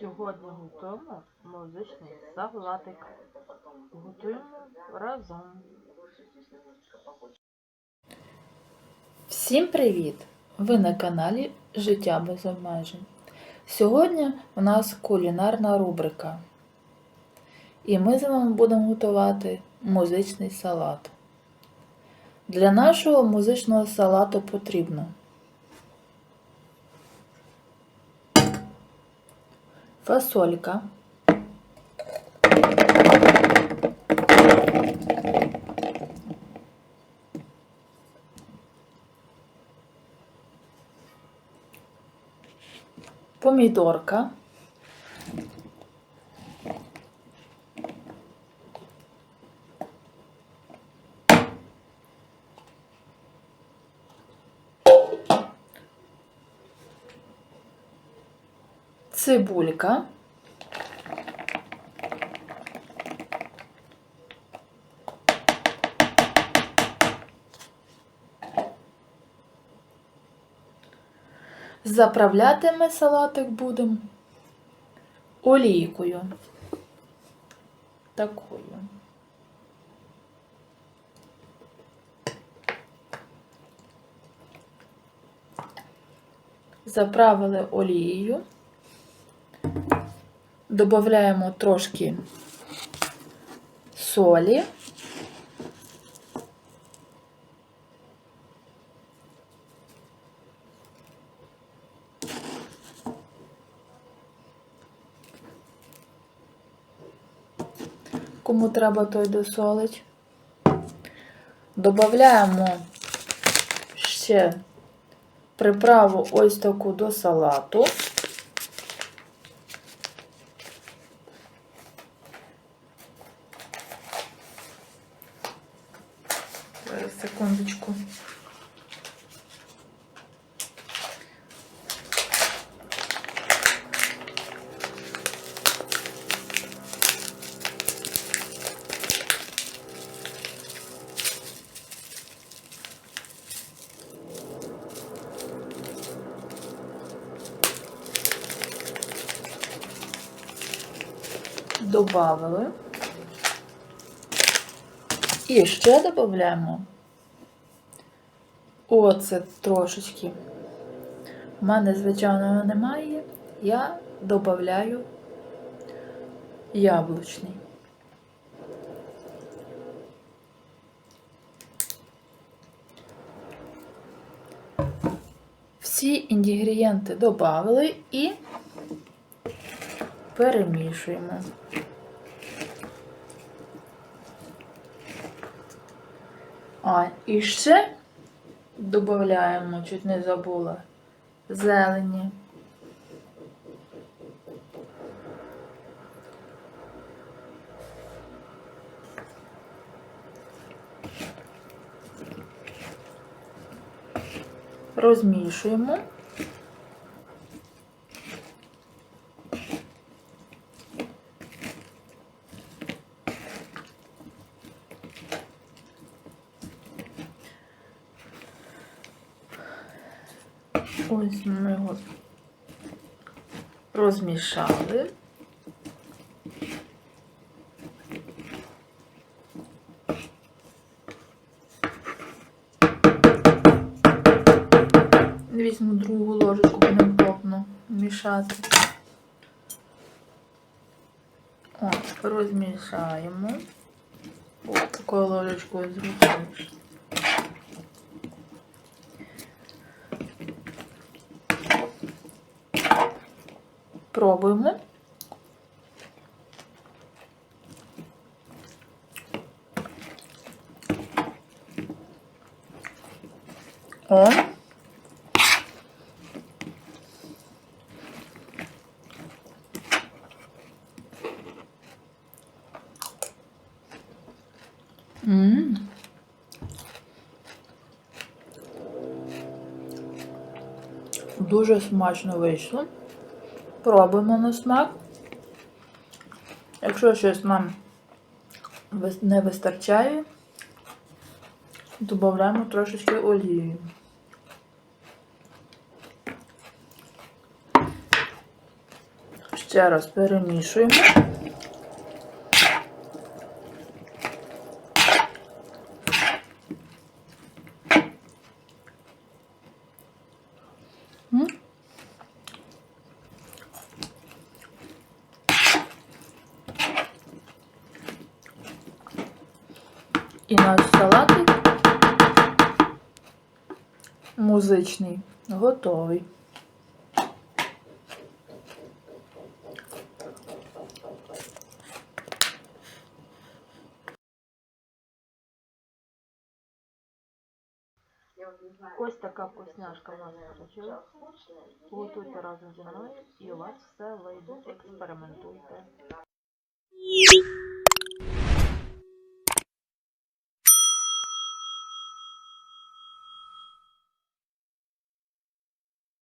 Сьогодні готуємо музичний салатик. Готуємо разом. Всім привіт! Ви на каналі Життя без обмежень. Сьогодні у нас кулінарна рубрика. І ми з вами будемо готувати музичний салат. Для нашого музичного салату потрібно фасолька, помідорка, цибулька, Заправляти ми салатик будемо олійкою. Такою. Заправили олією. Додаємо трошки солі. Кому треба, той досолить. Додаємо ще приправу ось таку до салату. Секундочку. Добавили. І ще додаємо оцет трошечки. У мене, звичайно, немає. Я додаю яблучний. Всі інгредієнти додали і перемішуємо. А, і ще додаємо, чуть не забула, зелені. Розмішуємо. Ось ми його розмішали. Візьму другу ложечку, будемо плотно мішати. О, розмішаємо. О, такою ложечкою зручніше. Пробуємо. О. Дуже смачно вийшло. Пробуємо на смак. Якщо щось нам не вистачає, додаємо трошечки олії. Ще раз перемішуємо. І наш салатик музичний готовий. Ось така вкусняшка в нас вийшла. Готуйте разом зі мною і у вас все вийде. Експериментуйте.